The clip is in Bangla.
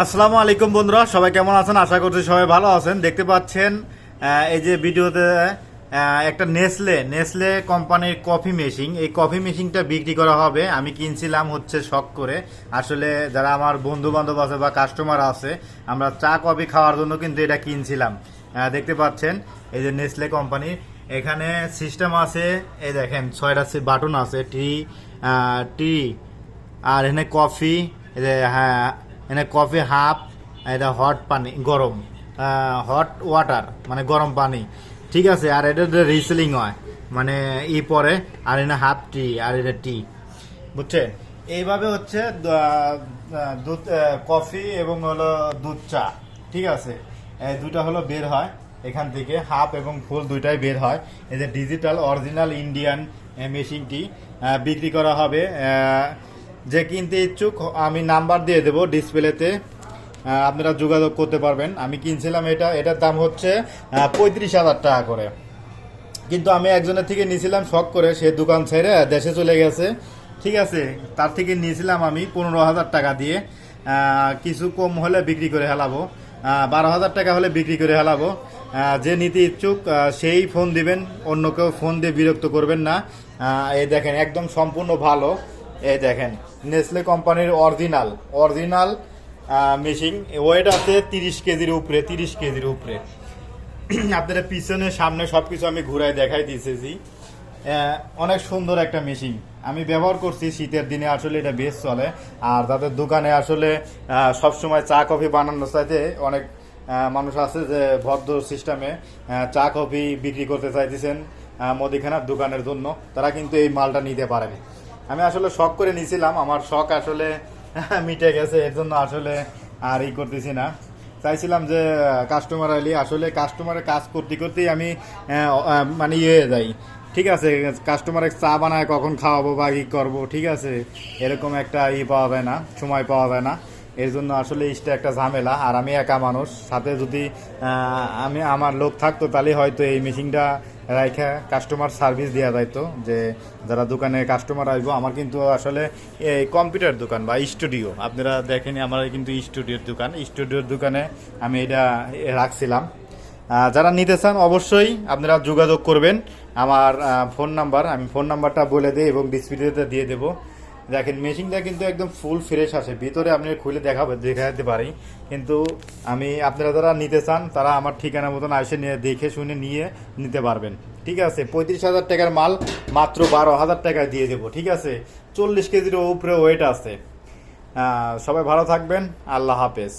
আসসালামু আলাইকুম বন্ধুরা, সবাই কেমন আছেন? আশা করছি সবাই ভালো আছেন। দেখতে পাচ্ছেন এই যে ভিডিওতে একটা নেসলে নেসলে কোম্পানির কফি মেশিন। এই কফি মেশিনটা বিক্রি করা হবে। আমি কিনছিলাম হচ্ছে শখ করে। আসলে যারা আমার বন্ধু বান্ধব আছে বা কাস্টমার আছে, আমরা চা, কফি খাওয়ার জন্য কিন্তু এটা কিনছিলাম। দেখতে পাচ্ছেন, এই যে নেসলে কোম্পানির এখানে সিস্টেম আছে, এই দেখেন, ছয়টা বাটন আছে টি টি আর এখানে কফি হ্যাঁ এখানে কফি হাফ এটা হট পানি, গরম হট ওয়াটার মানে গরম পানি। ঠিক আছে, আর এটা রিসেলিং হয় মানে ই পরে, আর এখানে হাফ টি, আর এটা টি। বুঝছেন এইভাবে হচ্ছে দুধ কফি এবং হলো দুধ চা। ঠিক আছে? দুটা হলো বের হয়, এখান থেকে হাফ এবং ফুল দুইটাই বের হয়। এই যে ডিজিটাল, অরিজিনাল ইন্ডিয়ান মেশিনটি বিক্রি করা হবে যে কিনতে ইচ্ছুক, আমি নাম্বার দিয়ে দেবো ডিসপ্লেতে। আপনারা যোগাযোগ করতে পারবেন। আমি কিনছিলাম এটা। এটার দাম হচ্ছে পঁয়ত্রিশ হাজার টাকা করে। কিন্তু আমি একজনের থেকে নিয়েছিলাম শখ করে। সে দোকান ছেড়ে দেশে চলে গেছে। ঠিক আছে, তার থেকে নিয়েছিলাম আমি পনেরো হাজার টাকা দিয়ে। কিছু কম হলে বিক্রি করে হেলাবো। বারো হাজার টাকা হলে বিক্রি করে হেলাবো। যে নিতে ইচ্ছুক সেই ফোন দিবেন। অন্য কেউ ফোন দিয়ে বিরক্ত করবেন না। এই দেখেন, একদম সম্পূর্ণ ভালো। এই দেখেন নেসলে কোম্পানির অরিজিনাল অরিজিনাল মেশিন ওয়েট আছে তিরিশ কেজির উপরে, তিরিশ কেজির উপরে। আপনারা পিছনে, সামনে সবকিছু আমি ঘুরাই দেখাই দিয়েছি অনেক সুন্দর একটা মেশিন আমি ব্যবহার করছি, শীতের দিনে আসলে এটা বেশ চলে। আর তাদের দোকানে আসলে সবসময় চা, কফি বানানোর চাইতে অনেক মানুষ আছে যে ভদ্র সিস্টেমে চা, কফি বিক্রি করতে চাইতেছেন মুদিখানার দোকানের জন্য। তারা কিন্তু এই মালটা নিতে পারেন। আমি আসলে শখ করে নিয়েছিলাম। আমার শখ আসলে মিটে গেছে, এর জন্য আসলে আর ই করতেছি না। চাইছিলাম যে কাস্টমার এলি আসলে কাস্টমারের কাজ করতে করতেই আমি মানে ইয়ে হয়ে যাই। ঠিক আছে কাস্টমারের চা বানায় কখন খাওয়াবো বা ই করব, ঠিক আছে। এরকম একটা ই পাওয়া যায় না, সময় পাওয়া যায় না। এর জন্য আসলে ইসটা একটা ঝামেলা। আর আমি একা মানুষ, সাথে যদি আমি, আমার লোক থাকতো তাহলে হয়তো এই মেশিনটা রাইখা কাস্টমার সার্ভিস দেওয়া যাইতো, যে যারা দোকানে কাস্টমার আসব, আমার কিন্তু আসলে এই কম্পিউটার দোকান বা স্টুডিও আপনারা দেখেনি আমার কিন্তু স্টুডিওর দোকান। স্টুডিওর দোকানে আমি এটা রাখছিলাম। যারা নিতে চান অবশ্যই আপনারা যোগাযোগ করবেন। আমার ফোন নাম্বার আমি ফোন নাম্বারটা বলে দিই এবং ডিসপ্লেতে দিয়ে দেবো। দেখেন, মেশিনটা কিন্তু একদম ফুল ফ্রেশ আসে ভিতরে আপনি খুলে দেখাবে দেখাতে পারি। কিন্তু আমি, আপনারা যারা নিতে চান, তারা আমার ঠিকানা মতন আসে নিয়ে, দেখে শুনে নিয়ে নিতে পারবেন। ঠিক আছে? পঁয়ত্রিশ হাজার টাকার মাল, মাত্র বারো হাজার টাকায় দিয়ে দেবো। ঠিক আছে? চল্লিশ কেজির উপরে ওয়েট আছে। সবাই ভালো থাকবেন। আল্লাহ হাফেজ।